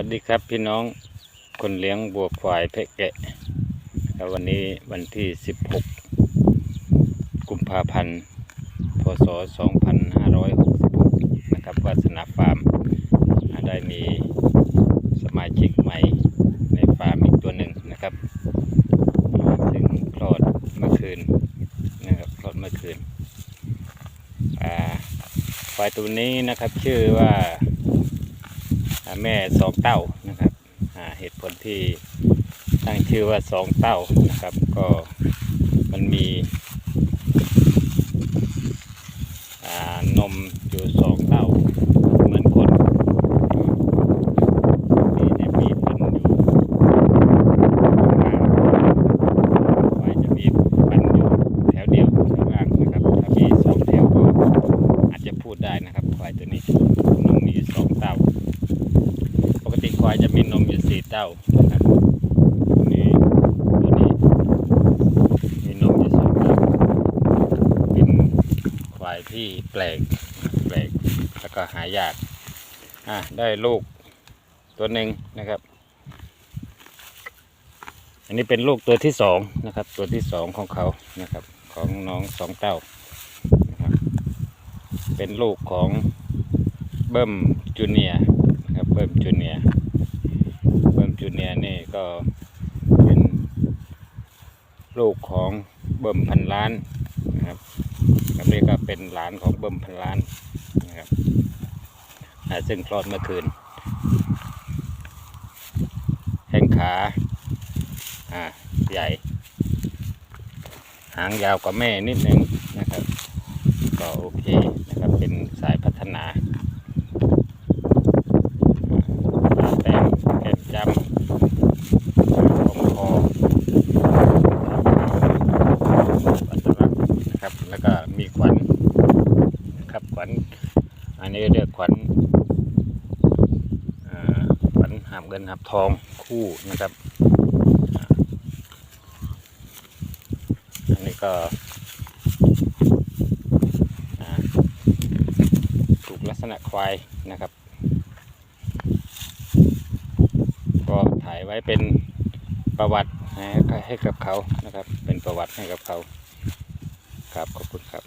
วัสดีครับพี่น้องคนเลี้ยงบัวควายเพะแกะครับวันนี้วันที่ 16 กุมภาพันธ์ พศ 2566 นะครับวาสนาฟาร์มได้มีสมาชิกใหม่ในฟาร์มอีกตัวหนึ่งนะครับ ซึ่งคลอดเมื่อคืนนะครับคลอดเมื่อคืนอ่าควายตัวนี้นะครับชื่อว่า แม่สองเต้านะครับเหตุผลที่ตั้งชื่อว่าสองเต้านะครับ ก็มันมีนมอยู่สองเต้าเหมือนคนที่จะมีฟันอยู่ไว้จะมีฟันอยู่แถวเดียวแถวล่างนะครับถ้ามีสองแถวก็อาจจะพูดได้นะครับควายตัวนี้นมมีสองเต้า ควายจะมีนมอยู่สี่เต้านะครับตัวนี้ตัวนี้มีนมอยู่สองเต้าเป็นควายที่แปลกแปลกแล้วก็หายากอะได้ลูกตัวหนึ่งนะครับ อันนี้เป็นลูกตัวที่สองนะครับ ตัวที่สองของเขานะครับ ของน้องสองเต้านะครับเป็นลูกของเบิ้มจูเนียร์ นะครับเบิ้มจูเนียร์เบิ้มจูเนียร์นี่ก็เป็น ลูกของเบิ้มพันล้านนะครับนนี้ก็เป็นหลานของเบิ้มพันล้านนะครับซึ่งคลอดเมื่อคืน แข้งขาอ่าใหญ่ หางยาวกว่าแม่นิดนึงนะครับ ก็โอเคนะครับ เป็นสายพัฒนา ตาแต้มแก้มจำของคออัตลักษณ์นะครับ แล้วก็มีขวัญนะครับขวัญ อั นี้เรียกขวัญขวัญหาบเงินหาบทองคู่นะครับ อันนี้ก็ถูกลักษณะควายนะครับ ก็ถ่ายไว้เป็นประวัตินะให้กับเขานะครับ เป็นประวัติให้กับเขาครับขอบคุณครับ